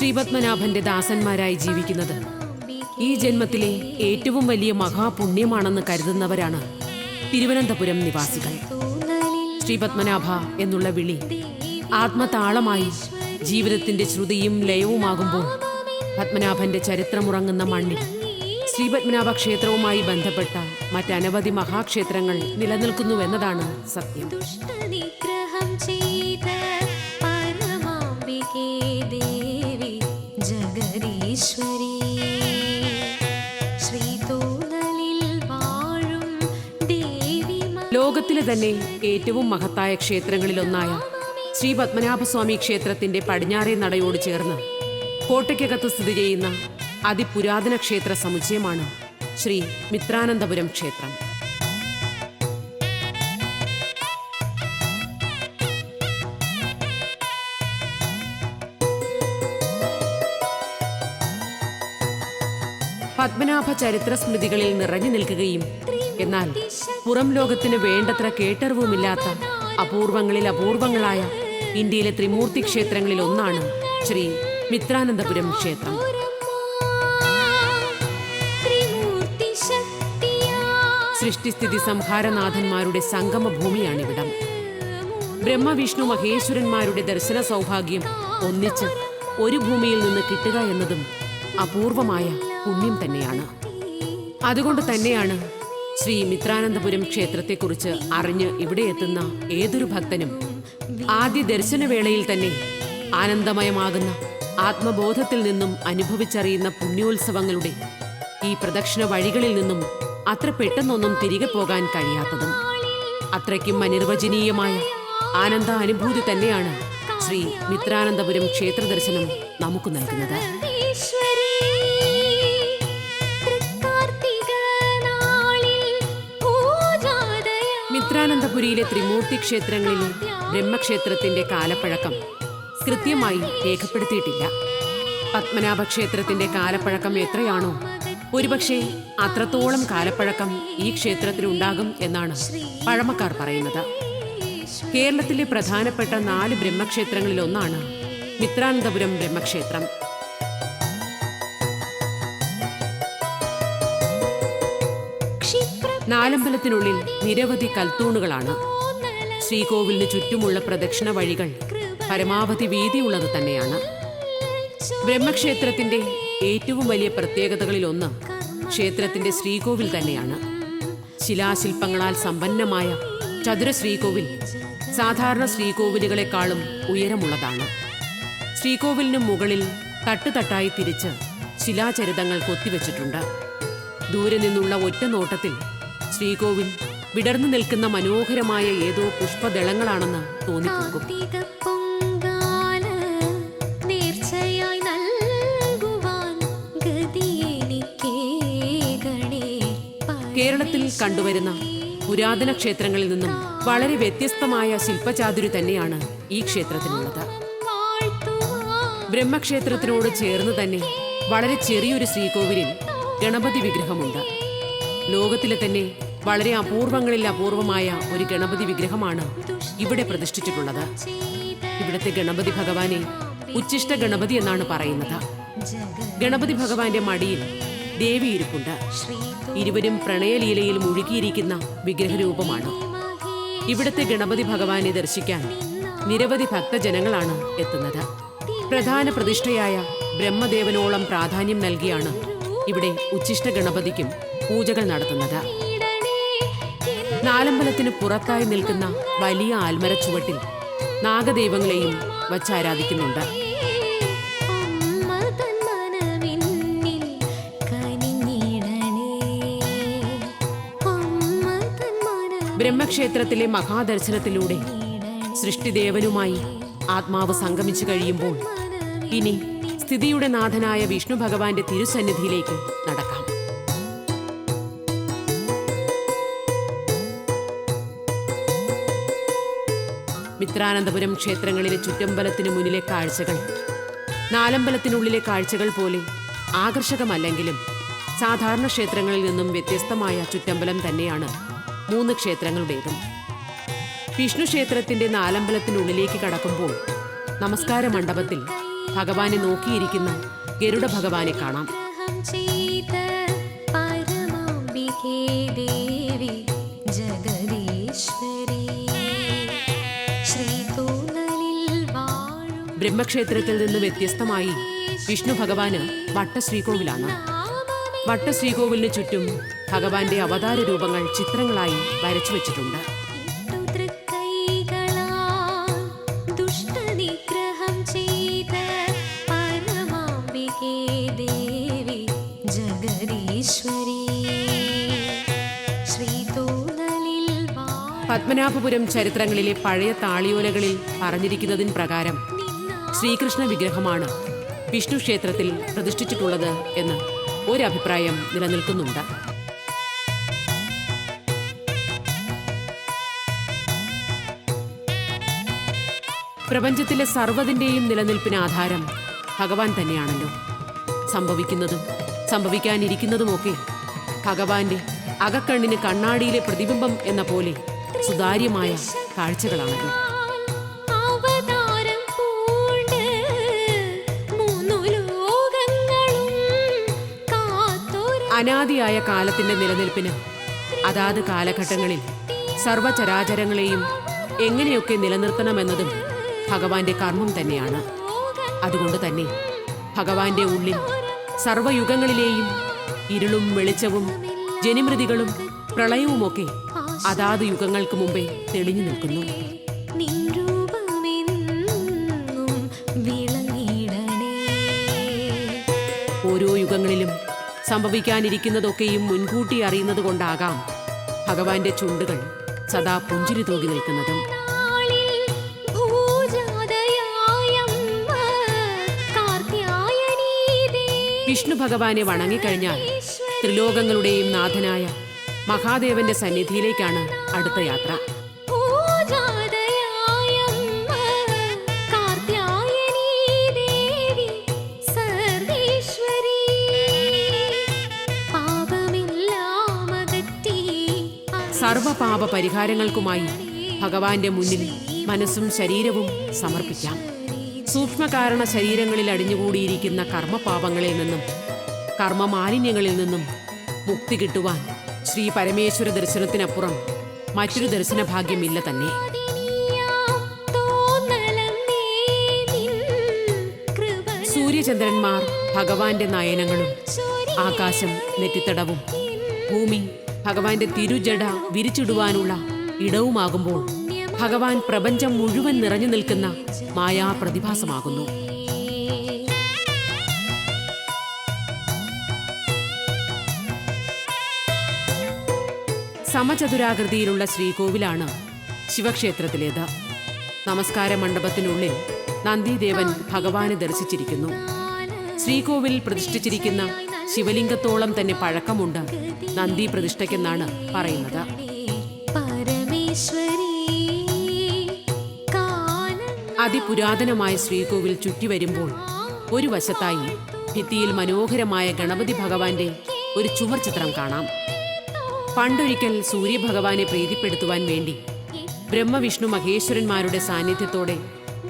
ശ്രീപത്മനാഭന്റെ ദാസന്മാരായി ജീവിക്കുന്നത് ഈ ജന്മത്തിലെ ഏറ്റവും വലിയ മഹാപുണ്യമാണെന്ന് കരുതുന്നവരാണ് തിരുവനന്തപുരം നിവാസികൾ. ശ്രീപത്മനാഭ എന്നുള്ള വിളി ആത്മതാളമായി ജീവിതത്തിന്റെ ശ്രുതിയും ലയവുമാകുമ്പോൾ പത്മനാഭന്റെ ചരിത്രമുറങ്ങുന്ന മണ്ണിൽ ശ്രീപത്മനാഭ ക്ഷേത്രവുമായി ബന്ധപ്പെട്ട മറ്റനവധി മഹാക്ഷേത്രങ്ങൾ നിലനിൽക്കുന്നുവെന്നതാണ് സത്യം. വാഴും ലോകത്തിലെ തന്നെ ഏറ്റവും മഹത്തായ ക്ഷേത്രങ്ങളിലൊന്നായ ശ്രീ പത്മനാഭസ്വാമി ക്ഷേത്രത്തിന്റെ പടിഞ്ഞാറേ നടയോട് ചേർന്ന് കോട്ടയ്ക്കകത്ത് സ്ഥിതി ചെയ്യുന്ന അതിപുരാതന ക്ഷേത്ര സമുച്ചയമാണ് ശ്രീ മിത്രാനന്തപുരം ക്ഷേത്രം. പത്മനാഭ ചരിത്ര സ്മൃതികളിൽ നിറഞ്ഞു നിൽക്കുകയും. എന്നാൽ പുറം ലോകത്തിന് വേണ്ടത്ര കേട്ടറിവുമില്ലാത്ത അപൂർവങ്ങളിൽ അപൂർവങ്ങളായ ഇന്ത്യയിലെ ത്രിമൂർത്തി ക്ഷേത്രങ്ങളിൽ ഒന്നാണ് ശ്രീ മിത്രാനന്തപുരം ക്ഷേത്രം. സൃഷ്ടിസ്ഥിതി സംഹാരനാഥന്മാരുടെ സംഗമ ഭൂമിയാണിവിടം ബ്രഹ്മവിഷ്ണു മഹേശ്വരന്മാരുടെ ദർശന സൗഭാഗ്യം ഒന്നിച്ച് ഒരു ഭൂമിയിൽ നിന്ന് കിട്ടുക എന്നതും അപൂർവമായ പുണ്യം തന്നെയാണ്. അതുകൊണ്ട് തന്നെയാണ് ശ്രീ മിത്രാനന്തപുരം ക്ഷേത്രത്തെക്കുറിച്ച് അറിഞ്ഞ് ഇവിടെ എത്തുന്ന ഏതൊരു ഭക്തനും ആദ്യ ദർശനവേളയിൽ തന്നെ ആനന്ദമയമാകുന്ന ആത്മബോധത്തിൽ നിന്നും അനുഭവിച്ചറിയുന്ന പുണ്യോത്സവങ്ങളുടെ ഈ പ്രദക്ഷിണ വഴികളിൽ നിന്നും അത്ര പെട്ടെന്നൊന്നും തിരികെ പോകാൻ കഴിയാത്തതും അത്രയ്ക്കും അനിർവചനീയമായ ആനന്ദ അനുഭൂതി തന്നെയാണ് ശ്രീ മിത്രാനന്തപുരം ക്ഷേത്ര ദർശനം നമുക്ക് നൽകുന്നത്. മിത്രാനന്തപുരിയിലെ ത്രിമൂർത്തി ക്ഷേത്രങ്ങളിലെ ബ്രഹ്മക്ഷേത്രത്തിന്റെ കാലപ്പഴക്കം കൃത്യമായി രേഖപ്പെടുത്തിയിട്ടില്ല. പത്മനാഭ ക്ഷേത്രത്തിന്റെ കാലപ്പഴക്കം എത്രയാണോ ഒരുപക്ഷെ അത്രത്തോളം കാലപ്പഴക്കം ഈ ക്ഷേത്രത്തിനുണ്ടാകും എന്നാണ് പഴമക്കാർ പറയുന്നത്. കേരളത്തിലെ പ്രധാനപ്പെട്ട നാല് ബ്രഹ്മക്ഷേത്രങ്ങളിൽ ഒന്നാണ് മിത്രാനന്തപുരം ബ്രഹ്മക്ഷേത്രം. നാലമ്പലത്തിനുള്ളിൽ നിരവധി കൽത്തൂണുകളാണ്. ശ്രീകോവിലിന് ചുറ്റുമുള്ള പ്രദക്ഷിണ വഴികൾ പരമാവധി വീതിയുള്ളത് തന്നെയാണ്. ബ്രഹ്മക്ഷേത്രത്തിന്റെ ഏറ്റവും വലിയ പ്രത്യേകതകളിലൊന്ന് ക്ഷേത്രത്തിന്റെ ശ്രീകോവിൽ തന്നെയാണ്. ശിലാശില്പങ്ങളാൽ സമ്പന്നമായ ചതുര ശ്രീകോവിൽ സാധാരണ ശ്രീകോവിലുകളെക്കാളും ഉയരമുള്ളതാണ്. ശ്രീകോവിലിന് മുകളിൽ തട്ടുതട്ടായി തിരിച്ച് ശിലാചരിതങ്ങൾ കൊത്തിവെച്ചിട്ടുണ്ട്. ദൂരെ നിന്നുള്ള ഒറ്റ നോട്ടത്തിൽ ശ്രീകോവിൽ വിടർന്നു നിൽക്കുന്ന മനോഹരമായ ഏതോ പുഷ്പദളങ്ങളാണെന്ന് തോന്നിപ്പോകും. ഗതിയെനിക്കേകണേ കേരളത്തിൽ കണ്ടുവരുന്ന പുരാതന ക്ഷേത്രങ്ങളിൽ നിന്നും വളരെ വ്യത്യസ്തമായ ശില്പചാതുരി തന്നെയാണ് ഈ ക്ഷേത്രത്തിനുള്ളത്. ബ്രഹ്മക്ഷേത്രത്തിനോട് ചേർന്ന് തന്നെ വളരെ ചെറിയൊരു ശ്രീകോവിലിൽ ഗണപതി വിഗ്രഹമുണ്ട്. ലോകത്തിലെ തന്നെ വളരെ അപൂർവങ്ങളിൽ അപൂർവമായ ഒരു ഗണപതി വിഗ്രഹമാണ് ഇവിടെ പ്രതിഷ്ഠിച്ചിട്ടുള്ളത്. ഇവിടുത്തെ ഗണപതി ഭഗവാനെ ഉച്ചിഷ്ട ഗണപതി എന്നാണ് പറയുന്നത്. ഗണപതി ഭഗവാന്റെ മടിയിൽ ദേവി ഇരിപ്പുണ്ട്. ഇരുവരും പ്രണയലീലയിൽ മുഴുകിയിരിക്കുന്ന വിഗ്രഹരൂപമാണ്. ഇവിടുത്തെ ഗണപതി ഭഗവാനെ ദർശിക്കാൻ നിരവധി ഭക്തജനങ്ങളാണ് എത്തുന്നത്. പ്രധാന പ്രതിഷ്ഠയായ ബ്രഹ്മദേവനോളം പ്രാധാന്യം നൽകിയാണ് ഇവിടെ ഉച്ചിഷ്ട ഗണപതിക്കും പൂജകൾ നടത്തുന്നത്. നാലമ്പലത്തിന് പുറത്തായി നിൽക്കുന്ന വലിയ ആൽമര ചുവട്ടിൽ നാഗദൈവങ്ങളെയും വച്ചാരാധിക്കുന്നുണ്ട് ബ്രഹ്മക്ഷേത്രത്തിലെ മഹാദർശനത്തിലൂടെ സൃഷ്ടിദേവനുമായി ആത്മാവ് സംഗമിച്ചു കഴിയുമ്പോൾ ഇനി സ്ഥിതിയുടെ നാഥനായ വിഷ്ണു ഭഗവാന്റെ തിരുസന്നിധിയിലേക്ക് നടക്കാം. മിത്രാനന്തപുരം ക്ഷേത്രങ്ങളിലെ ചുറ്റമ്പലത്തിന് മുന്നിലെ കാഴ്ചകൾ. നാലമ്പലത്തിനുള്ളിലെ കാഴ്ചകൾ പോലെ ആകർഷകമല്ലെങ്കിലും സാധാരണ ക്ഷേത്രങ്ങളിൽ നിന്നും വ്യത്യസ്തമായ ചുറ്റമ്പലം തന്നെയാണ് മൂന്ന് ക്ഷേത്രങ്ങളുടേതും. വിഷ്ണു ക്ഷേത്രത്തിന്റെ നാലമ്പലത്തിനുള്ളിലേക്ക് കടക്കുമ്പോൾ നമസ്കാര മണ്ഡപത്തിൽ ഭഗവാനെ നോക്കിയിരിക്കുന്ന ഗരുഡ ഭഗവാനെ കാണാം. ബ്രഹ്മക്ഷേത്രത്തിൽ നിന്ന് വ്യത്യസ്തമായി വിഷ്ണു ഭഗവാന് വട്ടശ്രീകോവിലാണ്. വട്ടശ്രീകോവിലിന് ചുറ്റും ഭഗവാന്റെ അവതാര രൂപങ്ങൾ ചിത്രങ്ങളായി വരച്ചു വെച്ചിട്ടുണ്ട്. പത്മനാഭപുരം ചരിത്രങ്ങളിലെ പഴയ താളിയോലകളിൽ പറഞ്ഞിരിക്കുന്നതിൻ പ്രകാരം ശ്രീകൃഷ്ണ വിഗ്രഹമാണ് വിഷ്ണു ക്ഷേത്രത്തിൽ പ്രതിഷ്ഠിച്ചിട്ടുള്ളത് എന്ന് ഒരഭിപ്രായം നിലനിൽക്കുന്നുണ്ട്. പ്രപഞ്ചത്തിലെ സർവതിന്റെയും നിലനിൽപ്പിന് ആധാരം ഭഗവാൻ തന്നെയാണല്ലോ. സംഭവിക്കുന്നതും സംഭവിക്കാനിരിക്കുന്നതുമൊക്കെ ഭഗവാന്റെ അകക്കണ്ണിന് കണ്ണാടിയിലെ പ്രതിബിംബം എന്ന പോലെ സുതാര്യമായ കാഴ്ചകളാണല്ലോ. അനാദിയായ കാലത്തിന്റെ നിലനിൽപ്പിന് അതാത് കാലഘട്ടങ്ങളിൽ സർവചരാചരങ്ങളെയും എങ്ങനെയൊക്കെ നിലനിർത്തണമെന്നതും ഭഗവാന്റെ കർമ്മം തന്നെയാണ്. അതുകൊണ്ട് തന്നെ ഭഗവാന്റെ ഉള്ളിൽ സർവയുഗങ്ങളിലെയും ഇരുളും വെളിച്ചവും ജനിമൃതികളും പ്രളയവുമൊക്കെ അതാത് യുഗങ്ങൾക്ക് മുമ്പേ തെളിഞ്ഞു നിൽക്കുന്നു. ഓരോ യുഗങ്ങളിലും സംഭവിക്കാനിരിക്കുന്നതൊക്കെയും മുൻകൂട്ടി അറിയുന്നത് കൊണ്ടാകാം ഭഗവാന്റെ ചുണ്ടുകൾ സദാ പുഞ്ചിരി തൂകി നിൽക്കുന്നതും. വിഷ്ണു ഭഗവാനെ വണങ്ങിക്കഴിഞ്ഞാൽ ത്രിലോകങ്ങളുടെയും നാഥനായ മഹാദേവന്റെ സന്നിധിയിലേക്കാണ് അടുത്ത യാത്ര. സർവപാപ പരിഹാരങ്ങൾക്കുമായി ഭഗവാന്റെ മുന്നിൽ മനസ്സും ശരീരവും സമർപ്പിക്കാം. സൂക്ഷ്മകാരണ ശരീരങ്ങളിൽ അടിഞ്ഞുകൂടിയിരിക്കുന്ന കർമ്മപാപങ്ങളിൽ നിന്നും കർമ്മമാലിന്യങ്ങളിൽ നിന്നും മുക്തി കിട്ടുവാൻ ശ്രീ പരമേശ്വര ദർശനത്തിനപ്പുറം മറ്റൊരു ദർശന ഭാഗ്യമില്ല തന്നെ. സൂര്യചന്ദ്രന്മാർ ഭഗവാന്റെ നയനങ്ങളും ആകാശം നെറ്റിത്തടവും ഭൂമി ഭഗവാന്റെ തിരുജട വിരിച്ചിടുവാനുള്ള ഇടവുമാകുമ്പോൾ ഭഗവാൻ പ്രപഞ്ചം മുഴുവൻ നിറഞ്ഞു നിൽക്കുന്ന മായാപ്രതിഭാസമാകുന്നു. സമചതുരാകൃതിയിലുള്ള ശ്രീകോവിലാണ് ശിവക്ഷേത്രത്തിലേത്. നമസ്കാര മണ്ഡപത്തിനുള്ളിൽ നന്ദിദേവൻ ഭഗവാനെ ദർശിച്ചിരിക്കുന്നു. ശ്രീകോവിൽ പ്രതിഷ്ഠിച്ചിരിക്കുന്ന ശിവലിംഗത്തോളം തന്നെ പഴക്കമുണ്ട്. നന്ദി പ്രതിഷ്ഠയ്ക്കെന്നാണ് പറയുന്നത്. അതിപുരാതനമായ ശ്രീകോവിൽ ചുറ്റിവരുമ്പോൾ ഒരു വശത്തായി ഭിത്തിയിൽ മനോഹരമായ ഗണപതി ഭഗവാന്റെ ഒരു ചുമർ ചിത്രം കാണാം. പണ്ടൊരിക്കൽ സൂര്യഭഗവാനെ പ്രീതിപ്പെടുത്തുവാൻ വേണ്ടി ബ്രഹ്മവിഷ്ണു മഹേശ്വരന്മാരുടെ സാന്നിധ്യത്തോടെ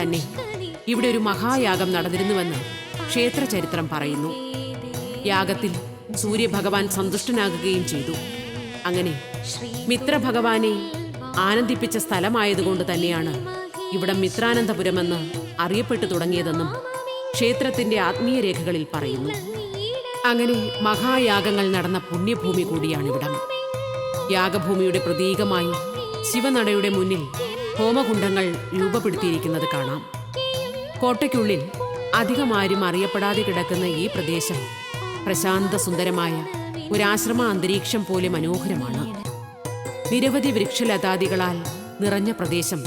തന്നെ ഇവിടെ ഒരു മഹായാഗം നടന്നിരുന്നുവെന്ന് ക്ഷേത്ര ചരിത്രം പറയുന്നു. യാഗത്തിൽ സൂര്യഭഗവാൻ സന്തുഷ്ടനാകുകയും ചെയ്തു. അങ്ങനെ മിത്രഭഗവാനെ ആനന്ദിപ്പിച്ച സ്ഥലമായതുകൊണ്ട് തന്നെയാണ് ഇവിടം മിത്രാനന്ദപുരമെന്ന് അറിയപ്പെട്ടു തുടങ്ങിയതെന്നും ക്ഷേത്രത്തിന്റെ ആത്മീയ രേഖകളിൽ പറയുന്നു. അങ്ങനെ മഹായാഗങ്ങൾ നടന്ന പുണ്യഭൂമി കൂടിയാണിവിടം. യാഗഭൂമിയുടെ പ്രതീകമായി ശിവനടയുടെ മുന്നിൽ ഹോമകുണ്ഡങ്ങൾ രൂപപ്പെടുത്തിയിരിക്കുന്നത് കാണാം. കോട്ടയ്ക്കുള്ളിൽ അധികമാരും അറിയപ്പെടാതെ കിടക്കുന്ന ഈ പ്രദേശം പ്രശാന്ത സുന്ദരമായ ഒരാശ്രമ അന്തരീക്ഷം പോലെ മനോഹരമാണ്. നിരവധി വൃക്ഷലതാദികളാൽ നിറഞ്ഞ പ്രദേശം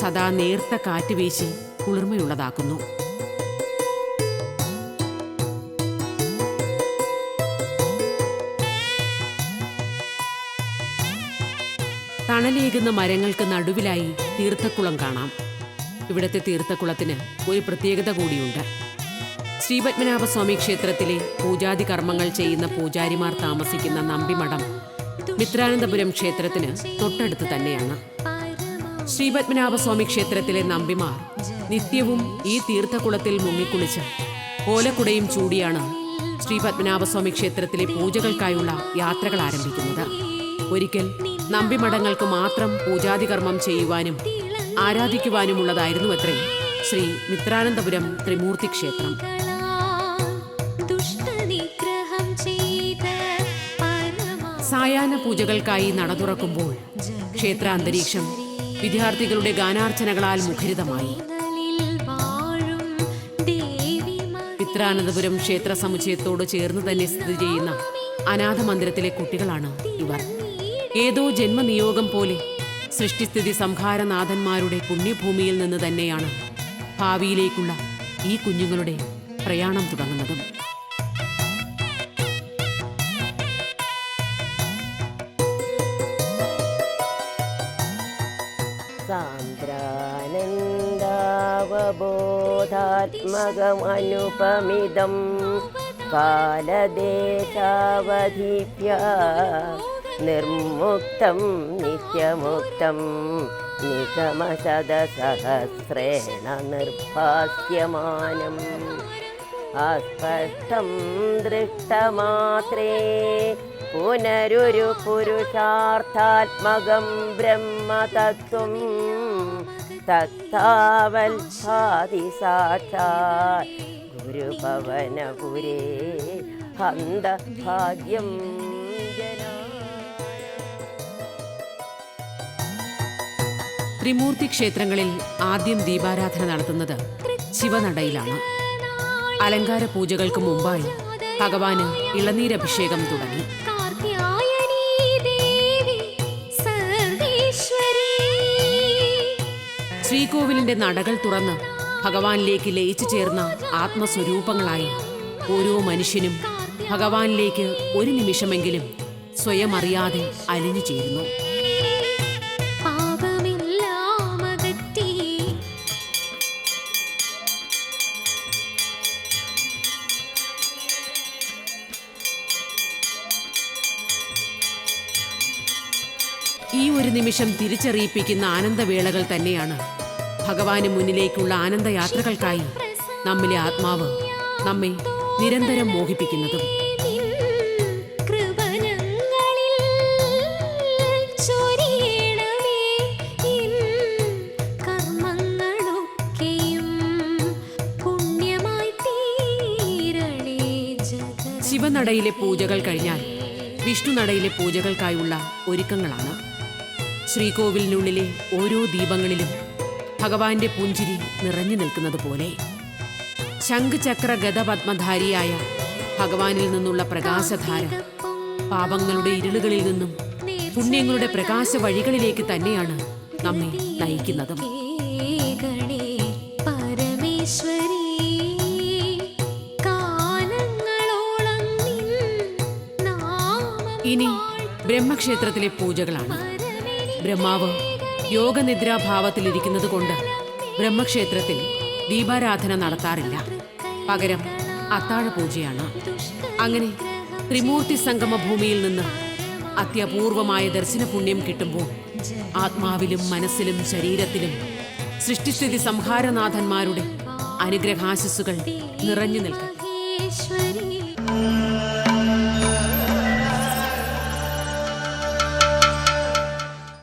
സദാ നേർത്ത കാറ്റ് വീശി കുളിർമയുള്ളതാക്കുന്നു. തണലേകുന്ന മരങ്ങൾക്ക് നടുവിലായി തീർത്ഥക്കുളം കാണാം. ഇവിടുത്തെ തീർത്ഥക്കുളത്തിന് ഒരു പ്രത്യേകത കൂടിയുണ്ട്. ശ്രീപത്മനാഭസ്വാമി ക്ഷേത്രത്തിലെ പൂജാതി കർമ്മങ്ങൾ ചെയ്യുന്ന പൂജാരിമാർ താമസിക്കുന്ന നമ്പിമഠം മിത്രാനന്തപുരം ക്ഷേത്രത്തിന് തൊട്ടടുത്ത് തന്നെയാണ്. ശ്രീപത്മനാഭസ്വാമി ക്ഷേത്രത്തിലെ നമ്പിമാർ നിത്യവും ഈ തീർത്ഥകുളത്തിൽ മുങ്ങിക്കുളിച്ച് ഓലക്കുടയും ചൂടിയാണ് ശ്രീപത്മനാഭസ്വാമി ക്ഷേത്രത്തിലെ പൂജകൾക്കായുള്ള യാത്രകൾ ആരംഭിക്കുന്നത്. ഒരിക്കൽ നമ്പിമഠങ്ങൾക്ക് മാത്രം പൂജാതി കർമ്മം ചെയ്യുവാനും ആരാധിക്കുവാനുമുള്ളതായിരുന്നു അത്രേ ശ്രീ മിത്രാനന്തപുരം ത്രിമൂർത്തി ക്ഷേത്രം. സായാഹ്ന പൂജകൾക്കായി നട തുറക്കുമ്പോൾ ക്ഷേത്രാന്തരീക്ഷം വിദ്യാർത്ഥികളുടെ ഗാനാർച്ചനകളാൽ മുഖരിതമായി. ചിത്രാനന്തപുരം ക്ഷേത്ര സമുച്ചയത്തോട് ചേർന്ന് തന്നെ സ്ഥിതി ചെയ്യുന്ന അനാഥ മന്ദിരത്തിലെ കുട്ടികളാണ് ഇവർ. ഏതോ ജന്മനിയോഗം പോലെ സൃഷ്ടിസ്ഥിതി സംഹാരനാഥന്മാരുടെ പുണ്യഭൂമിയിൽ നിന്ന് തന്നെയാണ് ഭാവിയിലേക്കുള്ള ഈ കുഞ്ഞുങ്ങളുടെ പ്രയാണം തുടങ്ങുന്നതും. സാന്ദ്രാനന്ദാവബോധാത്മകമനുപമിതം കാലദേശാവധിഭ്യ നിർമുക്തം നിത്യമുക്തം നിഗമശതസഹസ്രേണ നിർഭാസ്യമാനം. അസ്പഷ്ടം ദൃഷ്ടമാത്രേ പുനരുരു പുരുഷാർത്ഥാത്മകം ബ്രഹ്മതത്വം തത്താവൽ ഭാതി സാക്ഷാൽ. ഗുരുഭവനപുരേ ഹന്ത ഭാഗ്യം ത്രിമൂർത്തി ക്ഷേത്രങ്ങളിൽ ആദ്യം ദീപാരാധന നടത്തുന്നത് ശിവനടയിലാണ്. അലങ്കാര പൂജകൾക്ക് മുമ്പായി ഭഗവാന് ഇളനീരഭിഷേകം തുടങ്ങി. ശ്രീകോവിലിന്റെ നടകൾ തുറന്ന് ഭഗവാനിലേക്ക് ലയിച്ചു ചേർന്ന ആത്മസ്വരൂപങ്ങളായി ഓരോ മനുഷ്യനും ഭഗവാനിലേക്ക് ഒരു നിമിഷമെങ്കിലും സ്വയം അറിയാതെ അലിഞ്ഞു ചേരുന്നു. ഈ ഒരു നിമിഷം തിരിച്ചറിയിപ്പിക്കുന്ന ആനന്ദവേളകൾ തന്നെയാണ് ഭഗവാന് മുന്നിലേക്കുള്ള ആനന്ദയാത്രകൾക്കായി നമ്മിലെ ആത്മാവ് നമ്മെ നിരന്തരം മോഹിപ്പിക്കുന്നതും. ശിവനടയിലെ പൂജകൾ കഴിഞ്ഞാൽ വിഷ്ണുനടയിലെ പൂജകൾക്കായുള്ള ഒരുക്കങ്ങളാണ്. ശ്രീകോവിലിനുള്ളിലെ ഓരോ ദീപങ്ങളിലും ഭഗവാന്റെ പുഞ്ചിരി നിറഞ്ഞു നിൽക്കുന്നത് പോലെ. ശംഖചക്ര ഗതപത്മധാരിയായ ഭഗവാനിൽ നിന്നുള്ള പ്രകാശധാര പാപങ്ങളുടെ ഇരുളുകളിൽ നിന്നും പുണ്യങ്ങളുടെ പ്രകാശ വഴികളിലേക്ക് തന്നെയാണ് നമ്മെ നയിക്കുന്നതും. പരമേശ്വരി ഇനി ബ്രഹ്മക്ഷേത്രത്തിലെ പൂജകളാണ്. ബ്രഹ്മാവ് യോഗനിദ്രാഭാവത്തിലിരിക്കുന്നത് കൊണ്ട് ബ്രഹ്മക്ഷേത്രത്തിൽ ദീപാരാധന നടത്താറില്ല. പകരം അത്താഴ പൂജയാണ് അങ്ങനെ ത്രിമൂർത്തി സംഗമ ഭൂമിയിൽ നിന്ന് അത്യപൂർവമായ ദർശന പുണ്യം കിട്ടുമ്പോൾ ആത്മാവിലും മനസ്സിലും ശരീരത്തിലും സൃഷ്ടിസ്ഥിതി സംഹാരനാഥന്മാരുടെ അനുഗ്രഹാശസ്സുകൾ നിറഞ്ഞു നിൽക്കും.